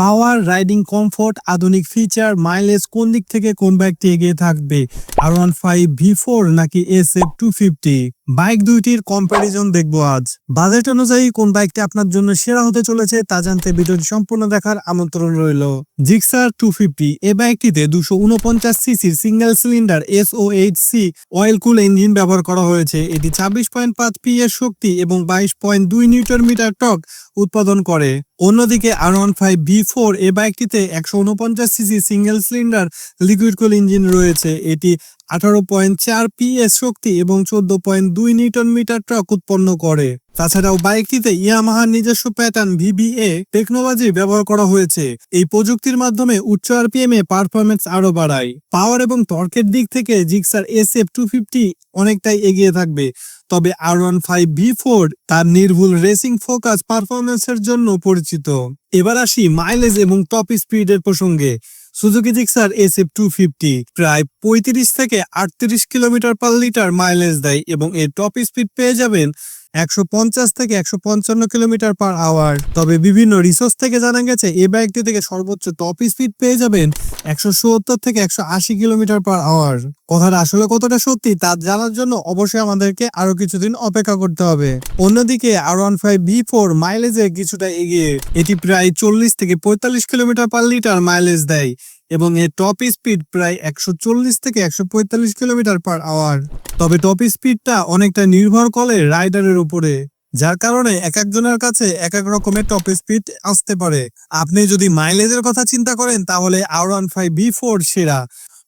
পাওয়ার, riding comfort, আধুনিক feature, mileage কোন দিক থেকে কোন বাইকটি এগিয়ে থাকবে? R one five V four নাকি S F two fifty bike দুইটির কম্প্যারিজন দেখব আজ। বাজেট অনুযায়ী কোন বাইকটি আপনার জন্য সেরা হতে চলেছে তা জানতে ভিডিওটি সম্পূর্ণ দেখার আমন্ত্রণ রইল। জিক্সার টু ফিফটি এ বাইকটিতে দুশো উনপঞ্চাশ সিসির single cylinder S O H C oil cool engine ব্যবহার করা হয়েছে। এটি ছাব্বিশ পয়েন্ট পাঁচ পি এর শক্তি এবং বাইশ পয়েন্ট দুই নিউটন মিটার টক উৎপাদন করে। অন্যদিকে R one five V four এ বাইকটিতে একশো উনপঞ্চাশ CC single cylinder liquid cool engine রয়েছে। এটি আঠারো পয়েন্ট চার পিএস শক্তি এবং চোদ্দ পয়েন্ট দুই নিউটন মিটার ট্রাক উৎপন্ন করে। তাছাড়াও বাইকটিতে ইয়ামাহার নিজস্ব প্যাটার্ন ভিবিএ টেকনোলজি ব্যবহার করা হয়েছে। এই প্রযুক্তির মাধ্যমে উচ্চ আরপিএম এ পারফরমেন্স আরও বাড়ায়। পাওয়ার এবং টর্কের দিক থেকে Gixxer S F two fifty অনেকটাই এগিয়ে থাকবে। তবে R one five V four তার নির্ভুল রেসিং ফোকাস পারফরমেন্সের জন্য পরিচিত। এবার আসি মাইলেজ এবং টপ স্পিডের প্রসঙ্গে। Suzuki Gixxer S F two fifty প্রায় পঁয়ত্রিশ থেকে আটত্রিশ কিলোমিটার পার লিটার মাইলেজ দেয় এবং এর টপ স্পিড পেয়ে যাবেন একশো পঞ্চাশ থেকে একশো পঞ্চান্ন কিলোমিটার পার আওয়ার। তবে বিভিন্ন রিসোর্স থেকে জানা গেছে, এই বাইকটি থেকে সর্বোচ্চ টপ স্পিড পেয়ে যাবেন একশো সত্তর থেকে একশো আশি কিলোমিটার পার আওয়ার। কথাটা আসলে কতটা সত্যি তা জানার জন্য অবশ্যই আমাদেরকে আরও কিছুদিন অপেক্ষা করতে হবে। অন্যদিকে R one five V four মাইলেজে কিছুটা এগিয়ে। এটি প্রায় চল্লিশ থেকে পঁয়তাল্লিশ কিলোমিটার পার লিটার মাইলেজ দেয়। এবং এর টপ স্পিড প্রায় একশো চল্লিশ থেকে একশো পঁয়তাল্লিশ কিলোমিটার পার আওয়ার তবে টপ স্পিডটা অনেকটা নির্ভর করে রাইডারের উপরে, যার কারণে এক একজনের কাছে এক এক রকমের টপ স্পিড আসতে পারে। আপনি যদি মাইলেজের কথা চিন্তা করেন, তাহলে R one five V four সেরা।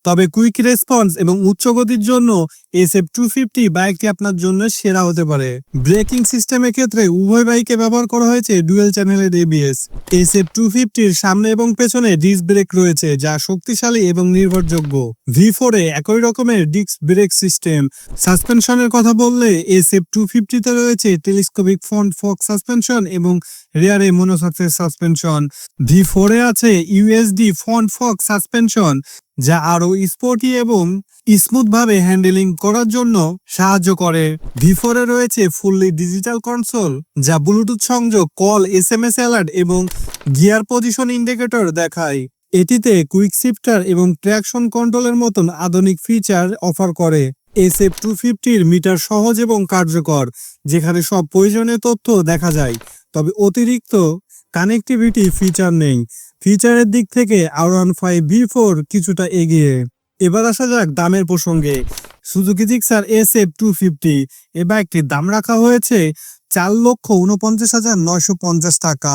তবে কুইক রেসপন্স এবং উচ্চ গতির জন্য এস এফ টু ফিফটি বাইকটি আপনার জন্য সেরা হতে পারে। ব্রেকিং সিস্টেমের ক্ষেত্রে উভয় বাইকে ব্যবহার করা হয়েছে ডুয়েল চ্যানেলের এবিএস এস এফ টু ফিফটির সামনে এবং পেছনে ডিস্ক ব্রেক রয়েছে, যা শক্তিশালী এবং নির্ভরযোগ্য। ভি ফোরে একই রকমের ডিস্ক ব্রেক সিস্টেম সাসপেনশনের কথা বললে এস এফ টু ফিফটিতে রয়েছে টেলিস্কোপিক ফ্রন্ট ফক সাসপেনশন এবং রেয়ারে মনোসাকসেস সাসপেনশন ভি ফোরে আছে ইউএসডি ফ্রন্ট ফক সাসপেনশন যা আরও স্পোর্টি এবং স্মুথভাবে হ্যান্ডেলিং করার জন্য সাহায্য করে। ভিফোরে রয়েছে ফুললি ডিজিটাল কনসোল, যা ব্লুটুথ সংযোগ, call S M S alert এবং গিয়ার পজিশন ইন্ডিকেটর দেখায়। এটিতে কুইক শিফটার এবং ট্র্যাকশন কন্ট্রোলের মতন আধুনিক ফিচার অফার করে। এস এফ টু ফিফটির মিটার সহজ এবং কার্যকর, যেখানে সব প্রয়োজনীয় তথ্য দেখা যায়, তবে অতিরিক্ত কানেক্টিভিটি ফিচার নেই। ফিচারের দিক থেকে R one five V four কিছুটা এগিয়ে। এবার আসা যাক দামের প্রসঙ্গে। Suzuki Gixxer S F two fifty এ বাইকটির দাম রাখা হয়েছে চার লক্ষ উনপঞ্চাশ হাজার নয়শো পঞ্চাশ টাকা।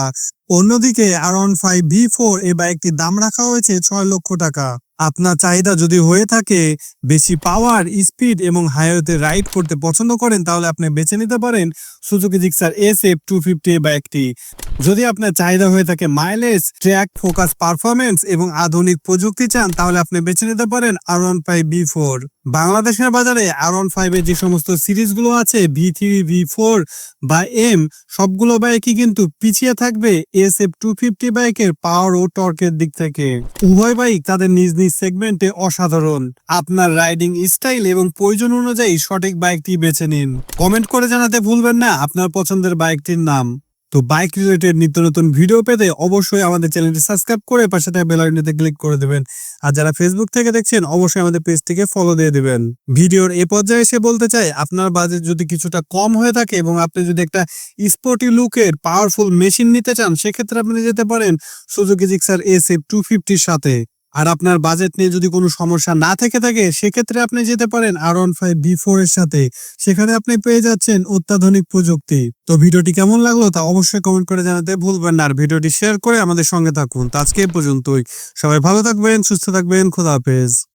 অন্যদিকে R one five V four এ বাইকটির দাম রাখা হয়েছে ছয় লক্ষ টাকা। আপনার চাহিদা যদি হয়ে থাকে, বেশি পাওয়ার স্পিড এবং হাইওয়েতে রাইড করতে পছন্দ করেন, তাহলে আপনি বেছে নিতে পারেন Suzuki Gixxer S F two fifty এ বাইকটি যদি আপনার চাহিদা হয়ে থাকে মাইলেজ ট্র্যাক ফোকাস পারফরমেন্স এবং আধুনিক প্রযুক্তি চান, তাহলে আপনি বেছে নিতে পারেন R one five V four বাংলাদেশের বাজারে আর ওয়ান ফাইভ এর যে সমস্ত সিরিজগুলো আছে ভি থ্রি ভি ফোর বা এম সবগুলো বাইকই কিন্তু পিছিয়ে থাকবে এস এফ টু ফিফটি বাইকের পাওয়ার ও টর্কের দিক থেকে। উভয় বাইক তাদের নিজ নিজ সেগমেন্টে অসাধারণ। আপনার রাইডিং স্টাইল এবং প্রয়োজন অনুযায়ী সঠিক বাইকটি বেছে নিন। কমেন্ট করে জানাতে ভুলবেন না, আপনার পছন্দের বাইকটির নাম। তো বাইক রিলেটেড নিত্য নতুন ভিডিও পেতে অবশ্যই আমাদের চ্যানেলটি সাবস্ক্রাইব করে পাশে থাকা বেল আইকনটিতে ক্লিক করে দেবেন। আর যারা ফেসবুক থেকে দেখছেন, অবশ্যই আমাদের পেজটিকে ফলো দিয়ে দেবেন। ভিডিওর এ পর্যায়ে এসে বলতে চাই, আপনার বাজেট যদি কিছুটা কম হয়ে থাকে এবং আপনি যদি একটা স্পোর্টি লুকের পাওয়ারফুল মেশিন নিতে চান, সেক্ষেত্রে আপনি যেতে পারেন Suzuki Gixxer S F two ফিফটির সাথে। আর আপনার বাজেট নিয়ে যদি কোনো সমস্যা না থেকে থাকে, সেক্ষেত্রে আপনি যেতে পারেন R one five V four এর সাথে। সেখানে আপনি পেয়ে যাচ্ছেন অত্যাধুনিক প্রযুক্তি। তো ভিডিওটি কেমন লাগল তা অবশ্যই কমেন্ট করে জানাতে ভুলবেন না। আর ভিডিওটি শেয়ার করে আমাদের সঙ্গে থাকুন। আজকে পর্যন্তই। সবাই ভালো থাকবেন, সুস্থ থাকবেন, খোদা হাফেজ।